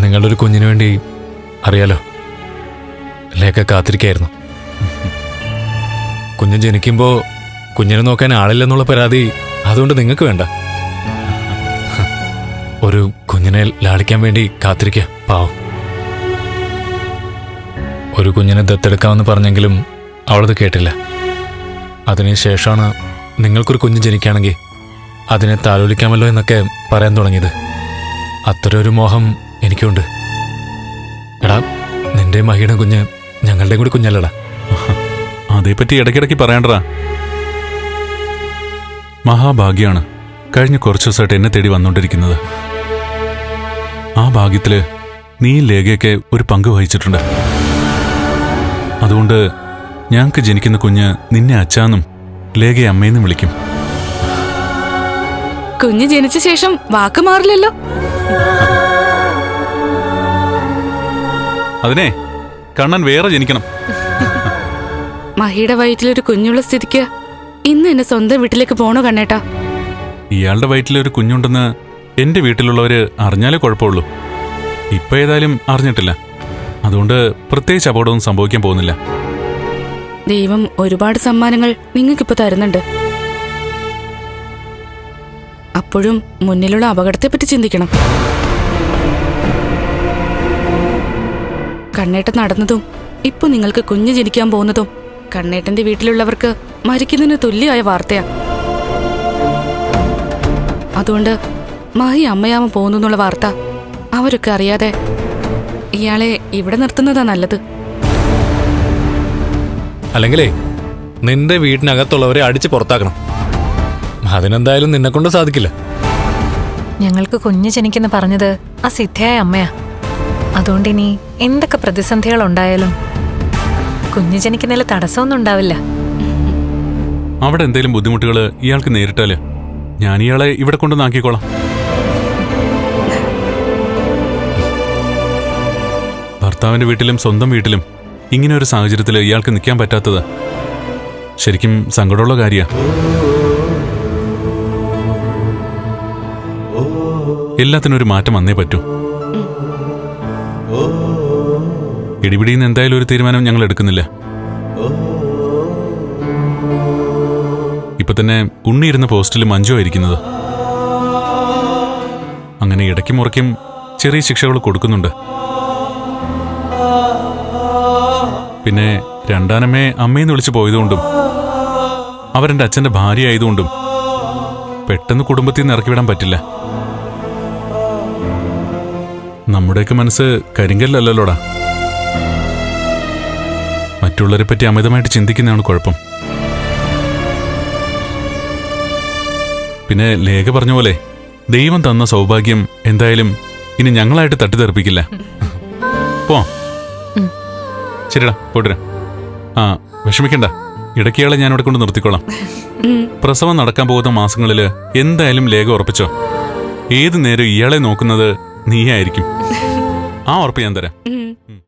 നിങ്ങളുടെ ഒരു കുഞ്ഞിന് വേണ്ടി അറിയാലോ. ലേഖ കാത്തിരിക്കായിരുന്നു. കുഞ്ഞ് ജനിക്കുമ്പോൾ കുഞ്ഞിനെ നോക്കാൻ ആളില്ലെന്നുള്ള പരാതി അതുകൊണ്ട് നിങ്ങൾക്ക് വേണ്ട. ഒരു കുഞ്ഞിനെ ലാളിക്കാൻ വേണ്ടി കാത്തിരിക്കുക പാവം. ഒരു കുഞ്ഞിനെ ദത്തെടുക്കാമെന്ന് പറഞ്ഞെങ്കിലും അവളത് കേട്ടില്ല. അതിനുശേഷമാണ് നിങ്ങൾക്കൊരു കുഞ്ഞ് ജനിക്കുകയാണെങ്കിൽ അതിനെ താലോലിക്കാമല്ലോ എന്നൊക്കെ പറയാൻ തുടങ്ങിയത്. ഒരു മോഹം എനിക്കുണ്ട്. എടാ നിന്റെ മഹിയുടെ കുഞ്ഞ് ഞങ്ങളുടെ കൂടി കുഞ്ഞല്ലടാ. അതേപ്പറ്റി ഇടയ്ക്കിടയ്ക്ക് പറയണ്ടടാ മഹാഭാഗ്യാണ് കഴിഞ്ഞ കുറച്ചു ദിവസമായിട്ട് എന്നെ തേടി വന്നുകൊണ്ടിരിക്കുന്നത് ആ ഭാഗ്യത്തിൽ നീ ലേഖയൊക്കെ ഒരു പങ്ക് വഹിച്ചിട്ടുണ്ട്. അതുകൊണ്ട് ഞങ്ങൾക്ക് ജനിക്കുന്ന കുഞ്ഞ് നിന്നെ അച്ചാന്നും ലേഖയെ അമ്മയെന്നും വിളിക്കും. കുഞ്ഞ് ജനിച്ച ശേഷം വാക്ക് മാറില്ലല്ലോ. അതിനെ കണ്ണൻ വേറെ ജനിക്കണം. മഹിയുടെ വയറ്റിലൊരു കുഞ്ഞുള്ള സ്ഥിതിക്ക് ഇന്ന് എന്നെ സ്വന്തം വീട്ടിലേക്ക് പോണോ കണ്ണേട്ടാ. ഇയാളുടെ വയറ്റിലൊരു കുഞ്ഞുണ്ടെന്ന് എന്റെ വീട്ടിലുള്ളവര് അറിഞ്ഞാലേ കുഴപ്പമുള്ളൂ. ഇപ്പൊ ഏതായാലും അറിഞ്ഞിട്ടില്ല. അതുകൊണ്ട് പ്രത്യേകിച്ച് അപകടമൊന്നും സംഭവിക്കാൻ പോകുന്നില്ല. ദൈവം ഒരുപാട് സമ്മാനങ്ങൾ നിങ്ങൾക്കിപ്പോ തരുന്നുണ്ട്. അപ്പോഴും മുന്നിലുള്ള അപകടത്തെപ്പറ്റി ചിന്തിക്കണം. കണ്ണേട്ടൻ നടന്നതും ഇപ്പൊ നിങ്ങൾക്ക് കുഞ്ഞു ജനിക്കാൻ പോകുന്നതും കണ്ണേട്ടന്റെ വീട്ടിലുള്ളവർക്ക് മരിക്കുന്നതിന് തുല്യമായ വാർത്തയാ. അതുകൊണ്ട് മഹി അമ്മയാമ പോകുന്നു എന്നുള്ള വാർത്ത അവരൊക്കെ അറിയാതെ ഇയാളെ ഇവിടെ നിർത്തുന്നതാ നല്ലത്. അല്ലെങ്കിലേ നിന്റെ വീടിനകത്തുള്ളവരെ അടിച്ച് പുറത്താക്കണം. അതിനെന്തായാലും നിന്നെ കൊണ്ട് സാധിക്കില്ല. ഞങ്ങൾക്ക് കുഞ്ഞു ജനിക്കുന്ന പറഞ്ഞത് ആ സിദ്ധയായ അമ്മയാ. അതുകൊണ്ട് ഇനി എന്തൊക്കെ പ്രതിസന്ധികൾ ഉണ്ടായാലും കുഞ്ഞു ജനിക്കുന്നതിൽ തടസ്സമൊന്നും ഉണ്ടാവില്ല. അവിടെ എന്തെങ്കിലും ബുദ്ധിമുട്ടുകൾ ഇയാൾക്ക് നേരിട്ടാൽ ഞാൻ ഇയാളെ ഇവിടെ കൊണ്ടുവന്നാക്കിക്കോളാം ഭർത്താവിന്റെ വീട്ടിലും സ്വന്തം വീട്ടിലും ഇങ്ങനെ ഒരു സാഹചര്യത്തിൽ ഇയാൾക്ക് നിൽക്കാൻ പറ്റാത്തത് ശരിക്കും സങ്കടമുള്ള കാര്യ. എല്ലാത്തിനും ഒരു മാറ്റം വന്നേ പറ്റൂ. ഇടിപിടിയിൽ നിന്ന് എന്തായാലും ഒരു തീരുമാനം ഞങ്ങൾ എടുക്കുന്നില്ല. ഇപ്പൊ തന്നെ ഉണ്ണിയിരുന്ന പോസ്റ്റിൽ മഞ്ജു ആയിരിക്കുന്നത്. അങ്ങനെ ഇടയ്ക്കും മുറയ്ക്കും ചെറിയ ശിക്ഷകൾ കൊടുക്കുന്നുണ്ട്. പിന്നെ രണ്ടാനമ്മയെ അമ്മയെന്ന് വിളിച്ചു പോയതുകൊണ്ടും അവരെന്റെ അച്ഛന്റെ ഭാര്യ ആയതുകൊണ്ടും പെട്ടെന്ന് കുടുംബത്തിൽ നിന്ന് ഇറക്കി വിടാൻ പറ്റില്ല. നമ്മുടെയൊക്കെ മനസ്സ് കരിങ്കല്ലല്ലോടാ. മറ്റുള്ളവരെ പറ്റി അമിതമായിട്ട് ചിന്തിക്കുന്നതാണ് കുഴപ്പം. പിന്നെ ലേഖ പറഞ്ഞ പോലെ ദൈവം തന്ന സൗഭാഗ്യം എന്തായാലും ഇനി ഞങ്ങളായിട്ട് തട്ടിത്തെറിപ്പിക്കില്ല. പോ. ശരിടാ പോട്ടെ ആ വിഷമിക്കണ്ട. ഇടയ്ക്കയാളെ ഞാൻ ഇവിടെ കൊണ്ട് നിർത്തിക്കോളാം. പ്രസവം നടക്കാൻ പോകുന്ന മാസങ്ങളിൽ എന്തായാലും ലേഖ ഉറപ്പിച്ചോ? ഏത് നേരം ഇയാളെ നോക്കുന്നത് നീയായിരിക്കും. ആ ഉറപ്പ് ഞാൻ തരാം.